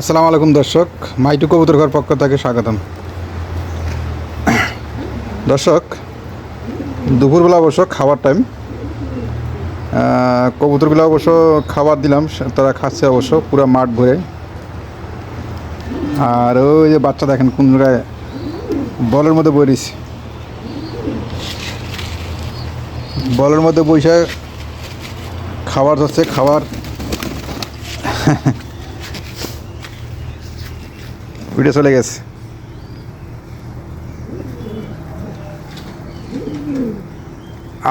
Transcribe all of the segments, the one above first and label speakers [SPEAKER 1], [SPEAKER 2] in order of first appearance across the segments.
[SPEAKER 1] আসসালামু আলাইকুম দর্শক, মাইটু কবুতর ঘর পক্ষ থেকে স্বাগতম। দর্শক, দুপুরবেলা অবশ্য খাবার টাইম কবুতরগুলো অবশ্য খাবার দিলাম, তারা খাচ্ছে অবশ্য পুরো মাঠ ভরে। আর ওই যে বাচ্চা দেখেন, কোন জায়গায় বলের মধ্যে বইরিস বলের মধ্যে বইসে খাবার ধরছে, খাবার। উঠে চলে গেছে।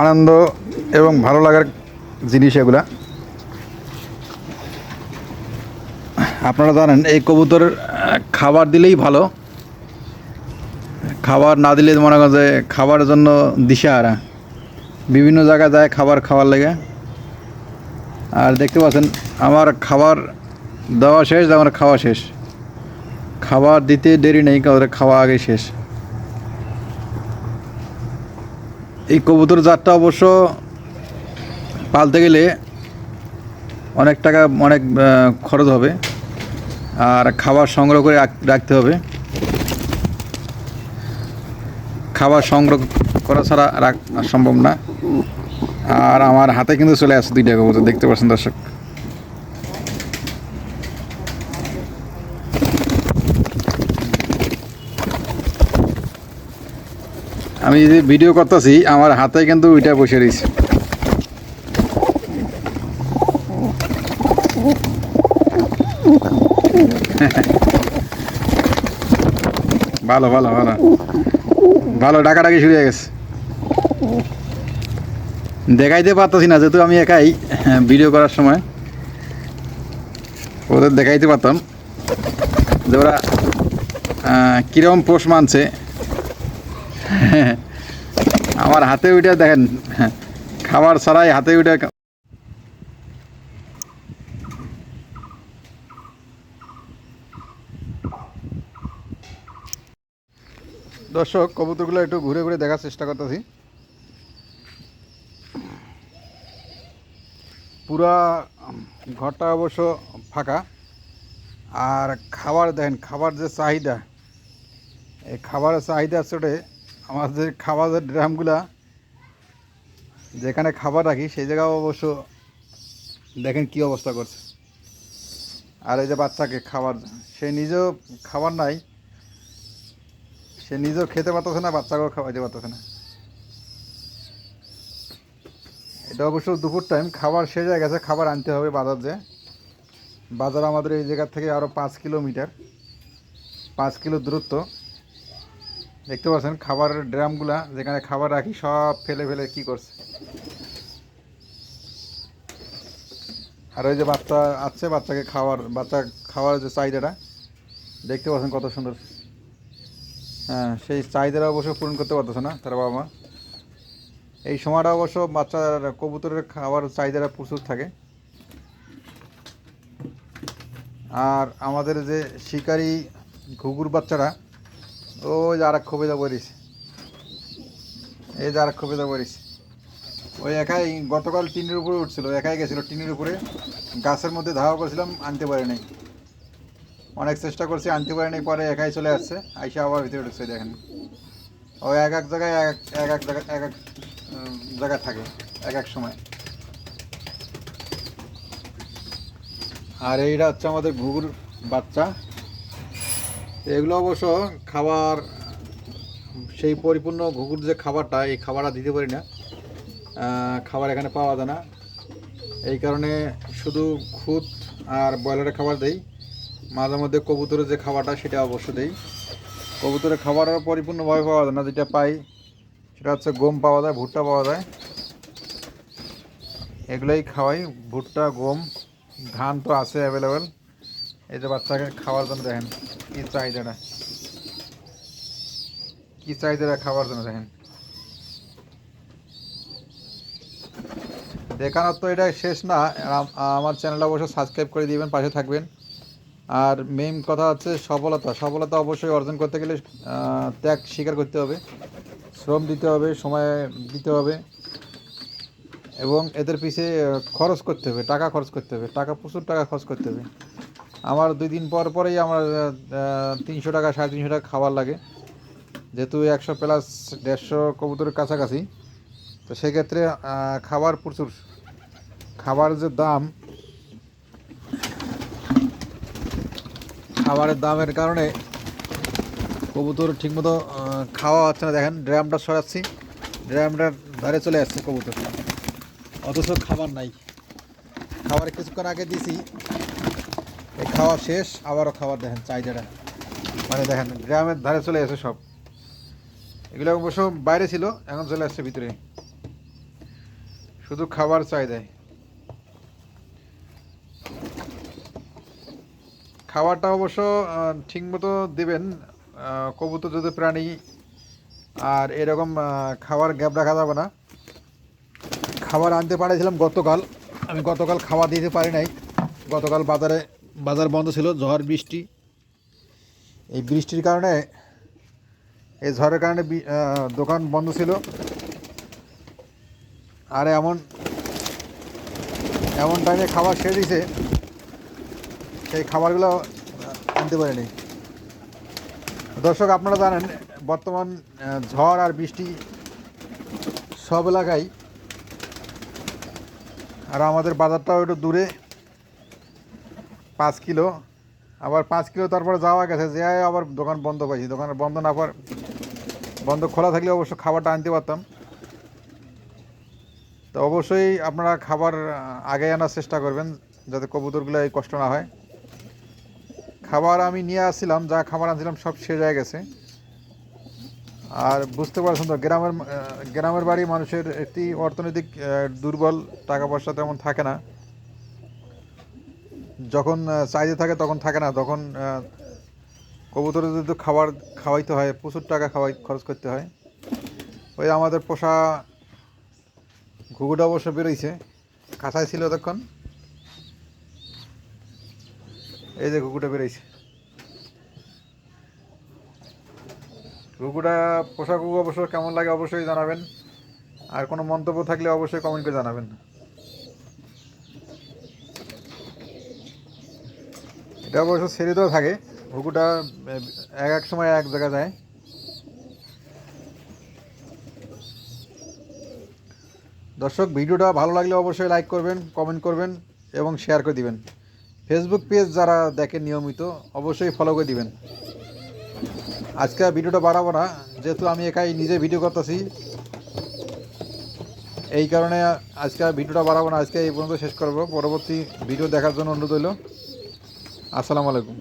[SPEAKER 1] আনন্দ এবং ভালো লাগার জিনিস এগুলা। আপনারা জানেন, এই কবুতর খাবার দিলেই ভালো। খাবার না দিলে মনে করেন যে খাবারের জন্য দিশাহারা। বিভিন্ন জায়গায় যায় খাবার খাওয়ার লেগে। আর দেখতে পাচ্ছেন, আমার খাবার দেওয়া শেষ, আমার খাওয়া শেষ। খাবার দিতে দেরি নেই ওদের খাওয়া আগে শেষ। এই কবুতর জাতটা অবশ্য পালতে গেলে অনেক টাকা, অনেক খরচ হবে, আর খাবার সংগ্রহ করে রাখতে হবে। খাবার সংগ্রহ করা ছাড়া রাখ, সম্ভব না। আর আমার হাতে কিন্তু চলে আসছে দুইটা কবুতর, দেখতে পাচ্ছেন দর্শক। আমি যে ভিডিও করতেছি, আমার হাতে কিন্তু ওইটা বসে রয়েছে। ভালো ভালো ভালো। ভালো ডাকাডাকি শুরু হয়ে গেছে। দেখাইতে পারতেছি না, যেহেতু আমি একাই ভিডিও করার সময়। ওদের দেখাইতে পারতাম। যে ওরা কিরম পোষ মানছে আমার হাতে ওইটা দেখেন, খাবার ছাড়াই হাতে ওইটা দর্শক, কবুতরগুলো একটু ঘুরে ঘুরে দেখার চেষ্টা করতেছি। পুরা ঘরটা অবশ্য ফাঁকা। আর খাবার দেখেন, খাবার যে চাহিদা, এই খাবারের চাহিদা চড়ে আমাদের খাবারের ড্রামগুলা যেখানে খাবার রাখি, সেই জায়গাও অবশ্য দেখেন কি অবস্থা করছে। আর এই যে বাচ্চাকে খাবার, সে নিজেও খাবার নাই, সে নিজেও খেতে পারতেছে না, বাচ্চাকেও খাওয়াইতে পারতেছে না। এটা অবশ্য দুপুর টাইম খাবার শেষ হয়ে গেছে, খাবার আনতে হবে বাজার যে। বাজার আমাদের এই জায়গা থেকে আরও পাঁচ কিলোমিটার, পাঁচ কিলো দূরত্ব। দেখতে পাচ্ছেন, খাবারের ড্রামগুলা যেখানে খাবার রাখি, সব ফেলে ফেলে কি করছে। আর ওই যে বাচ্চা আছে, বাচ্চাকে খাওয়ার, বাচ্চা খাওয়ার যে চাহিদাটা, দেখতে পাচ্ছেন কত সুন্দর। হ্যাঁ সেই চাহিদাটা অবশ্য পূরণ করতে পারতেছে না তার বাবা মা। এই সময়টা অবশ্য বাচ্চার কবুতরের খাবার চাহিদাটা প্রচুর থাকে। আর আমাদের যে শিকারি ঘুঘুর বাচ্চারা ওই যে আর এক খোপে যা এই যে আর এক খোপে যা ওই একাই গতকাল টিনের উপরে উঠছিল একাই গেছিল টিনের উপরে। গাছের মধ্যে ধাওয়া করেছিলাম, আনতে পারে নাই। অনেক চেষ্টা করছি, আনতে পারে নাই, পরে একাই চলে আসছে। আইসা আবার ভিতরে উঠছে দেখেন। ও এক এক জায়গায়, এক এক এক জায়গায়, এক এক জায়গায় থাকে, এক এক সময়। আর এইটা হচ্ছে আমাদের ঘুঘুর বাচ্চা। এগুলো অবশ্য খাবার, সেই পরিপূর্ণ ঘুঘুর যে খাবারটা, এই খাবারটা দিতে পারি না। খাবার এখানে পাওয়া যায় না। এই কারণে শুধু খুদ আর ব্রয়লারের খাবার দেই। মাঝে মধ্যে কবুতরের যে খাবারটা, সেটা অবশ্য দেই। কবুতরের খাবারও পরিপূর্ণভাবে পাওয়া যায় না। যেটা পাই, সেটা হচ্ছে গম পাওয়া যায়, ভুট্টা পাওয়া যায়। এগুলোই খাওয়াই। ভুট্টা, গম ধান তো আছে অ্যাভেলেবেল এই যে বাচ্চাকে খাওয়ার জন্য দেখেন। কি চাহিদাটা? কি চাহিদাটা খাওয়ার জন্য দেখেন। দেখানোর তো এটা শেষ না। আমার চ্যানেলটা অবশ্যই সাবস্ক্রাইব করে দিবেন পাশে থাকবেন। আর মেইন কথা হচ্ছে সফলতা। সফলতা অবশ্যই অর্জন করতে গেলে ত্যাগ স্বীকার করতে হবে। শ্রম দিতে হবে সময় দিতে হবে। এবং এদের পিছে আহ, খরচ করতে হবে টাকা খরচ করতে হবে। টাকা প্রচুর টাকা খরচ করতে হবে। আমার দুই দিন পর পরেই আমার তিনশো টাকা, সাড়ে তিনশো টাকা খাবার লাগে। যেহেতু একশো প্লাস দেড়শো কবুতরের কাছাকাছি, তো সেক্ষেত্রে খাবার প্রচুর। খাবার যে দাম, খাবারের দামের কারণে কবুতর ঠিকমতো খাওয়া হচ্ছে না। দেখেন, ড্রামটা সরাচ্ছি। ড্রামটার ধারে চলে আসছে কবুতর। অথচ খাবার নাই। খাবার কিছুক্ষণ আগে দিছি এই খাওয়া শেষ, আবারও খাবার দেখেন চাহিদাটা। মানে দেখেন, গ্রামের ধারে চলে এসে সব। এগুলো অবশ্য বাইরে ছিল, এখন চলে আসছে ভিতরে। শুধু খাবার চাহিদায়। খাবারটা অবশ্য ঠিকমতো দেবেন কবুতর যদি প্রাণী, আর এরকম খাবার গ্যাপ রাখা যাবে না। খাবার আনতে পারেছিলাম গতকাল। আমি গতকাল খাবার দিতে পারি নাই। গতকাল বাজারে বাজার বন্ধ ছিল, ঝড়, বৃষ্টি। এই বৃষ্টির কারণে, এই ঝড়ের কারণে দোকান বন্ধ ছিল। আর এমন এমন টাইমে খাবার শেষ দিছে সেই খাবারগুলো আনতে পারিনি। দর্শক, আপনারা জানেন, বর্তমান ঝড় আর বৃষ্টি সব এলাকায়। আর আমাদের বাজারটাও একটু দূরে। পাঁচ কিলো। আবার পাঁচ কিলো তারপরে যাওয়া গেছে যে আবার দোকান বন্ধ পাইছি দোকান বন্ধ না পার বন্ধ খোলা থাকলে অবশ্য খাবারটা আনতে পারতাম। তো অবশ্যই আপনারা খাবার আগে আনার চেষ্টা করবেন, যাতে কবুতরগুলো এই কষ্ট না হয়। খাবার আমি নিয়ে আসছিলাম, যা খাবার আনছিলাম সব শেষ হয়ে গেছে। আর বুঝতে পারছেন তো, গ্রামের গ্রামের বাড়ি মানুষের একটি অর্থনৈতিক দুর্বল, টাকা পয়সা তেমন থাকে না। যখন চাহিদা থাকে তখন থাকে না, তখন কবুতরের যদি খাবার খাওয়াইতে হয়, প্রচুর টাকা খাওয়াই, খরচ করতে হয়। ওই আমাদের পোষা ঘুঘুটা অবশ্য বেরোইছে কাঁচায় ছিল তখন এই যে ঘুঘুটা বেরোইছে। ঘুঘুটা, পোষা ঘুঘু অবশ্য কেমন লাগে অবশ্যই জানাবেন। আর কোনো মন্তব্য থাকলে অবশ্যই কমেন্ট করে জানাবেন। এটা অবশ্য ছেড়েতেও থাকে। ঘুঘুটা আহ, এক এক সময় এক জায়গায় যায়। দর্শক ভিডিওটা ভালো লাগলে অবশ্যই লাইক করবেন কমেন্ট করবেন এবং শেয়ার করে দিবেন। ফেসবুক পেজ যারা দেখেন নিয়মিত অবশ্যই ফলো করে দিবেন। আজকে ভিডিওটা বাড়াবো না যেহেতু আমি একাই নিজে ভিডিও করতেছি। এই কারণে আজকে ভিডিওটা বাড়াবো না আজকে এই পর্যন্ত শেষ করব। পরবর্তী ভিডিও দেখার জন্য অনুরোধ হইল আসসালামু আলাইকুম।